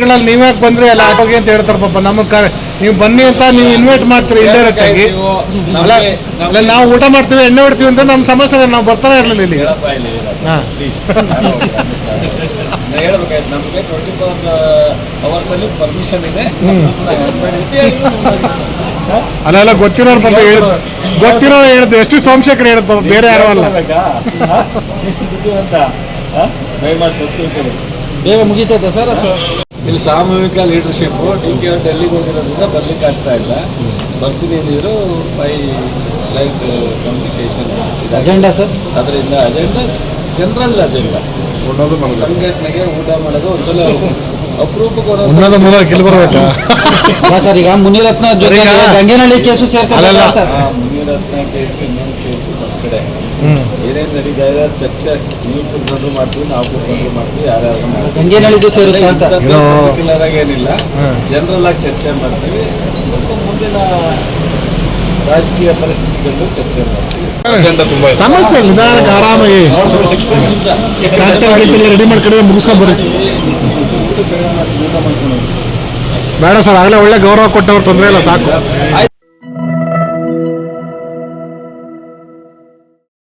ಗಳಲ್ಲಿ ನೀವೇ ಬಂದ್ರಿ? ಅಲ್ಲ ಹೋಗಿ ಅಂತ ಹೇಳ್ತಾರೆ ಪಾಪ. ಕರೆ ನೀವು ಬನ್ನಿ ಅಂತ ನೀವು ಇನ್ವೈಟ್ ಮಾಡ್ತೀರಿ ಇಂಡೈರೆಕ್ಟ್ ಆಗಿ ಅಲ್ಲ ಅಲ್ಲ ನಾವು ಊಟ ಮಾಡ್ತೀವಿ ಎಣ್ಣೆ ಹೊಡ್ತೀವಿ ಅಂತ ನಮ್ಮ ಸಮಸ್ಯೆ ನಾವು ಬರ್ತಾನೆ ಇರ್ಲಿಲ್ಲ ಇಲ್ಲಿ. ಹಾ. ಹೇಳ್ಬೇಕಾಯ್ತು ನಮಗೆ ಟ್ವೆಂಟಿ ಫೋರ್ ಅವರ್ಸ್ ಅಲ್ಲಿ ಪರ್ಮಿಷನ್ ಇದೆ. ಹೇಳಿದ್ರು. ಅಲ್ಲೆಲ್ಲ ಗೊತ್ತಿರೋರು ಪಾಪ ಹೇಳ ಗೊತ್ತಿರೋ ಹೇಳ್ದು ಎಷ್ಟು ಸೋಮಶೇಖರ್ ಹೇಳದ್ ಪಾಪ ಬೇರೆ ಯಾರು ಅಲ್ಲ. ಅಂತ? ದಯಮಾಡಿ ಗೊತ್ತಿರ್ತೀವಿ ಬೇಗ ಮುಗಿತೈತೆ ಸರ್? ಇಲ್ಲಿ ಸಾಮೂಹಿಕ ಲೀಡರ್ಶಿಪ್ಪು ಡಿ ಕೆ ಅವ್ರು ಡೆಲ್ಲಿಗೆ ಹೋಗಿರೋದ್ರಿಂದ ಬರ್ಲಿಕ್ಕೆ ಆಗ್ತಾ ಇಲ್ಲ. ಬರ್ತೀನಿ ಅಂದಿದ್ರು by light communication agenda sir ಅದರಿಂದ ಅಜೆಂಡಾ ಜನರಲ್ ಅಜೆಂಡಾ ಸಂಘಟನೆಗೆ ಊಟ ಮಾಡೋದು ಒಂದ್ಸಲ ಅಪರೂಪಕ್ಕೆ ಒಂದೊಂದ್ ಸರ್ ಈಗ ಮುನಿರತ್ನ ಜೊತೆ ಗಂಗೇನಳ್ಳಿ ಗಂಗೇನಹಳ್ಳಿ ಕೇಸು. ಸೇರ್ಕೊಂಡು ಮುನಿರತ್ನ ಕೇಸು ನಮ್ಮ ಕಡೆ. ಏನೇನು ನಡೀತಾ ಇದೆ ಚರ್ಚೆ ನೀವು ಕುತ್ಕೊಂಡು ಮಾಡ್ತೀವಿ ನಾವು ಕುತ್ಕೊಂಡು ಮಾಡ್ತೀವಿ ಯಾರ್ಯಾರು ಪರ್ಟಿಕ್ಯುಲರ್ ಆಗಿ ಏನಿಲ್ಲ. ಜನರಲ್ ಆಗಿ ಚರ್ಚೆ ಮಾಡ್ತೀವಿ. ಮತ್ತು ಮುಂದಿನ ರಾಜಕೀಯ ಪರಿಸ್ಥಿತಿಗಳು ಚರ್ಚೆ ಮಾಡ್ತೀವಿ. ಸಮಸ್ಯೆ ನಿಧಾನಕ್ಕೆ ಆರಾಮಾಗಿ. ರೆಡಿ ಮುಗಿಸ್ಕೊಂಡ್ ಮಾಡಿ ಹೋಗಿ. ಬೇಡ ಸರ್ ಆಗಲೇ ಒಳ್ಳೆ ಗೌರವ ಕೊಟ್ಟವ್ರು ತೊಂದರೆ ಇಲ್ಲ ಸಾಕು. ಆಯ್ತು.